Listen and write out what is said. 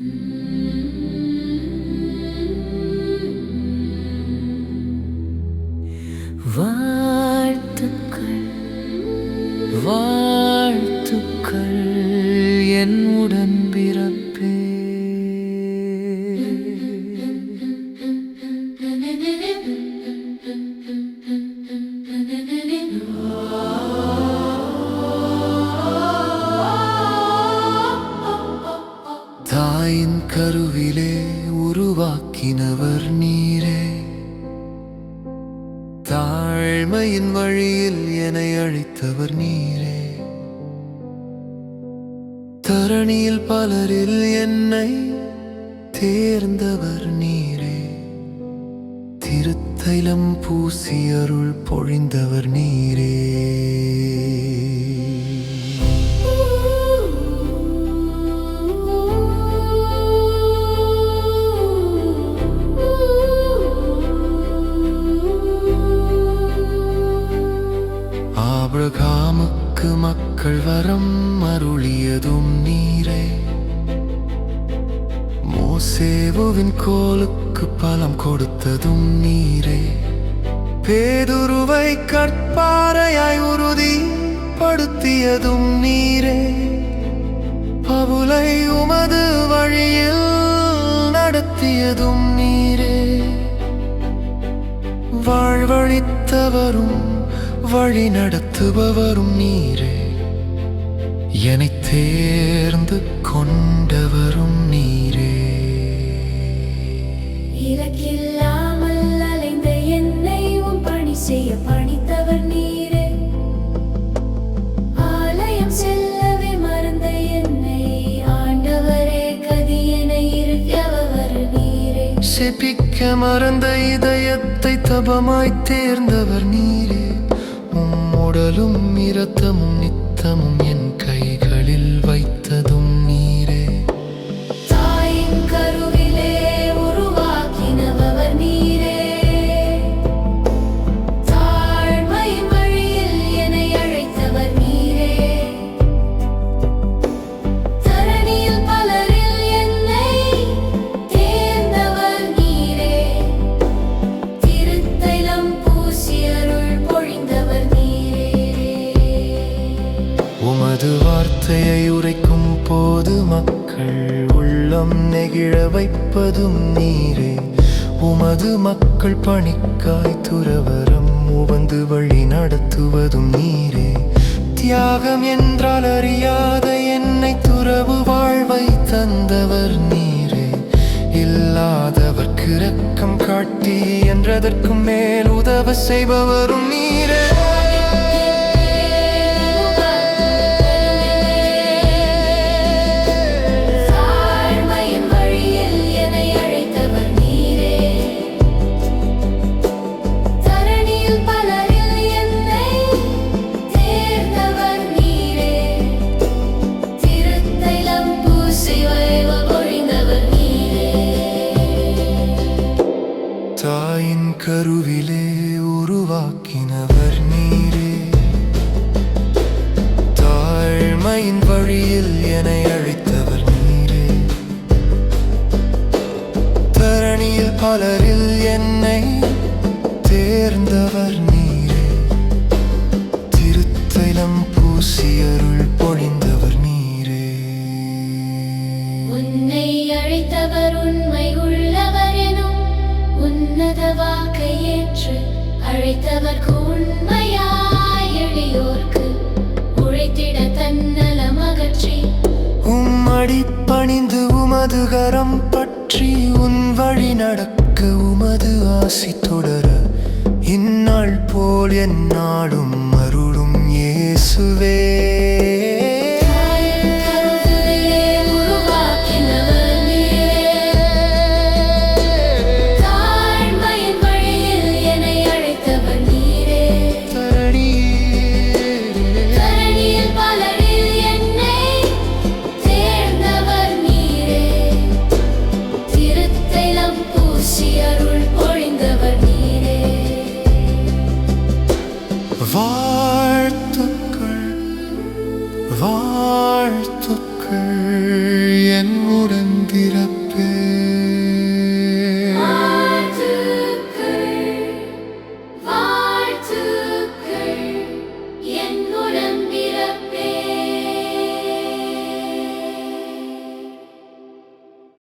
வாழ்த்துக்கள் வாழ்த்துக்கள் என் உடல். தாயின் கருவிலே உருவாக்கினவர் நீரே. தாழ்மையின் வழியில் என அழைத்தவர் நீரே. தரணியில் பலரில் என்னை தேர்ந்தவர் நீரே. திருத்தைலம் பூசி அருள் பொழிந்தவர் நீரே. ஆபிரகாமுக்கு மக்கள் வரம் அருளியதும் நீரே. மோசேவுவின் கோலுக்கு பலம் கொடுத்ததும் நீரே. பேதுருவை கற்பாறையாய் உறுதி படுத்தியதும் நீரே. பவுலை உமது வழியில் நடத்தியதும் நீரே. வாழ்வழித்தவரும் வழி நடத்துபவரும் நீரே. என்னை தேர்ந்து கொண்டவரும் நீரே. இலக்கில்லாமல் அலைந்த என்னை உம் பணி செய்ய பணித்தவர் நீரே. ஆலயம் செல்லவே மறந்த என்னை ஆண்டவரே கதி என இருக்கவர் நீரே. செபிக்க மறந்த இதயத்தை தபமாய் தேர்ந்தவர் நீரே. உம் உடலும் இரத்தமும் நித்தமும் என் கைகளில் வார்த்தையை உரைக்கும் போது மக்கள் உள்ளம் நெகிழ வைப்பதும் நீரே. உமது மக்கள் பணிக்காய் துறவரம் உவந்து வழி நடத்துவதும் நீரே. தியாகம் என்றால் அறியாத என்னை துறவு வாழ்வை தந்தவர் நீரே. இல்லாதவர்க்கு இரக்கம் காட்டி என்றதற்கும் மேல் உதவ செய்பவரும் நீரே. உருவாக்கினவர் நீரே. தாழ்மையின் வழியில் என அழைத்தவர் நீரே. தரணியில் பலரில் என்னை தேர்ந்தவர் நீரே. திருத்தைலம் பூசியருள் பொழிந்த அழைத்தவர்க்கு உண்மையாய் எளியோர்க்கு உழைத்திட தன்னலம் அகற்றி உம்மடி பணிந்து உமது கரம் பற்றி உன் வழி நடக்க உமது ஆசி தொடர. இந்நாள் போல் எந்நாளும் அருளும் இயேசுவே. vardı kır.